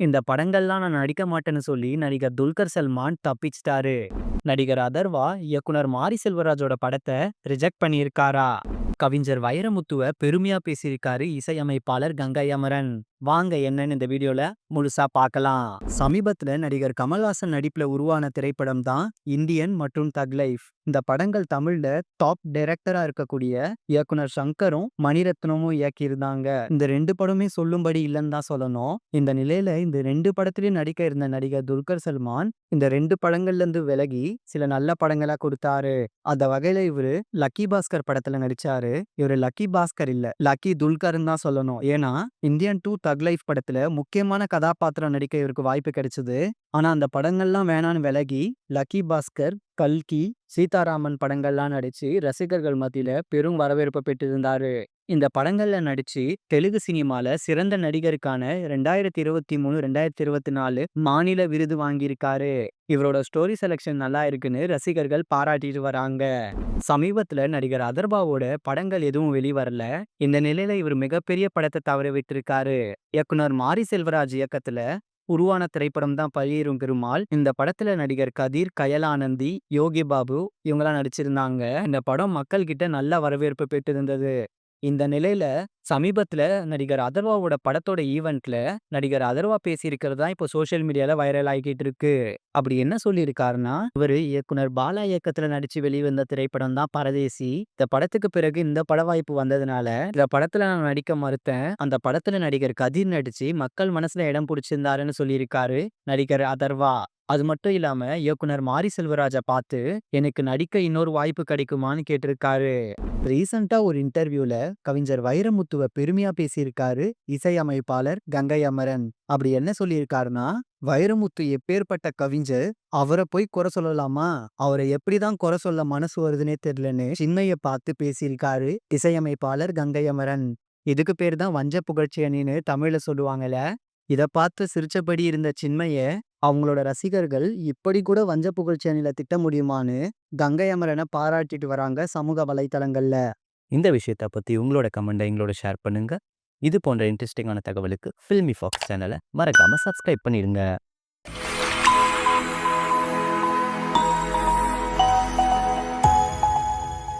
இந்த படங்கள்லாம் நான் நடிக்க மாட்டேன்னு சொல்லி நடிகர் துல்கர் சல்மான் தப்பிச்சிட்டாரு. நடிகர் அதர்வா இயக்குனர் மாரி செல்வராஜோட படத்தை ரிஜெக்ட் பண்ணியிருக்காரா? கவிஞர் வைரமுத்துவ பெருமையா பேசியிருக்காரு இசையமைப்பாளர் கங்கை அமரன். வாங்க என்னன்னு இந்த வீடியோல முழுசா பார்க்கலாம். சமீபத்துல நடிகர் கமல்ஹாசன் நடிப்புல உருவான திரைப்படம் தான் இந்தியன் மற்றும் தக் லைஃப். இந்த படங்கள் தமிழ்ல டாப் டைரக்டரா இருக்கக்கூடிய இயக்குனர் சங்கரும் மணிரத்னமும் இயக்கியிருந்தாங்க. இந்த ரெண்டு படமே சொல்லும்படி இல்லைன்னு தான் சொல்லணும். இந்த நிலையில இந்த ரெண்டு படத்திலயும் நடிக்க இருந்த நடிகர் துல்கர் சல்மான் இந்த ரெண்டு படங்கள்ல இருந்து விலகி சில நல்ல படங்களா கொடுத்தாரு. அந்த வகையில இவரு லக்கி பாஸ்கர் படத்துல நடிச்சாரு. இவரு லக்கி பாஸ்கர் இல்ல லக்கி துல்கர்ன்னு தான் சொல்லணும். ஏன்னா இந்தியன் டூ தக் லைஃப் படத்துல முக்கியமான கதாபாத்திரம் நடிக்க இவருக்கு வாய்ப்பு கிடைச்சது. ஆனா அந்த படங்கள்லாம் வேணான்னு விலகி லக்கி பாஸ்கர், கல்கி, சீதாராமன் படங்கள்லாம் நடிச்சு ரசிகர்கள் மத்தியில பெரும் வரவேற்பு பெற்றிருந்தாரு. இந்த படங்கள்ல நடிச்சு தெலுங்கு சினிமால சிறந்த நடிகருக்கான 2023, 2024 மாநில விருது வாங்கியிருக்காரு. இவரோட ஸ்டோரி செலக்ஷன் நல்லா இருக்குன்னு ரசிகர்கள் பாராட்டிட்டு வராங்க. சமீபத்துல நடிகர் அதர்பாவோட படங்கள் எதுவும் வெளிவரல. இந்த நிலையில இவர் மிகப்பெரிய படத்தை தவற விட்டிருக்காரு. இயக்குனர் மாரி செல்வராஜ் இயக்கத்துல உருவான திரைப்படம் தான் பழியேறும் பெருமாள். இந்த படத்துல நடிகர் கதிர், கயலானந்தி, யோகி பாபு இவங்களாம் நடிச்சிருந்தாங்க. இந்த படம் மக்கள் கிட்ட நல்ல வரவேற்பு பெற்றிருந்தது. இந்த நிலையில சமீபத்துல நடிகர் அதர்வாவோட படத்தோட ஈவென்ட்ல நடிகர் அதர்வா பேசியிருக்கிறது தான் இப்போ சோஷியல் மீடியால வைரல் ஆகிட்டு இருக்கு. அப்படி என்ன சொல்லியிருக்காருன்னா, இவரு இயக்குனர் பாலா இயக்கத்துல நடிச்சு வெளிவந்த திரைப்படம் தான் பரதேசி. இந்த படத்துக்கு பிறகு இந்த பட வாய்ப்பு வந்ததுனால இந்த படத்துல நான் நடிக்க மறுத்தேன். அந்த படத்துல நடிகர் கதிர் நடிச்சு மக்கள் மனசுல இடம் பிடிச்சிருந்தாருன்னு சொல்லியிருக்காரு நடிகர் அதர்வா. அது மட்டும் இல்லாம இயக்குனர் மாரி செல்வராஜ பார்த்து எனக்கு நடிக்க இன்னொரு வாய்ப்பு கிடைக்குமான்னு கேட்டிருக்காரு. ரீசென்ட்டா ஒரு இன்டர்வியூல கவிஞர் வைரமுத்துவ பெருமையா பேசியிருக்காரு இசையமைப்பாளர் கங்கை அமரன். அப்படி என்ன சொல்லியிருக்காருன்னா, வைரமுத்து எப்பேர்ப்பட்ட கவிஞர். அவர போய் குறை சொல்லலாமா? அவர எப்படிதான் குறை சொல்ல மனசு வருதுன்னே தெரியலன்னு சின்மையை பார்த்து பேசியிருக்காரு இசையமைப்பாளர் கங்கை அமரன். இதுக்கு பேரு தான் வஞ்ச புகழ்ச்சி அணின்னு தமிழ்ல சொல்லுவாங்கல்ல. இத பார்த்து சிரிச்சபடி இருந்த சின்மைய அவங்களோட ரசிகர்கள் இப்படி கூட வஞ்ச புகழ்ச்சி அணில திட்ட முடியுமான்னு கங்கை அமரன பாராட்டிட்டு வராங்க சமூக வலைத்தளங்கள்ல. இந்த விஷயத்த பத்தி உங்களோட கமெண்ட எங்களோட ஷேர் பண்ணுங்க. இது போன்ற இன்ட்ரெஸ்டிங்கான தகவலுக்கு ஃபில்மி ஃபாக்ஸ் சேனல மறக்காம சப்ஸ்கிரைப் பண்ணிடுங்க.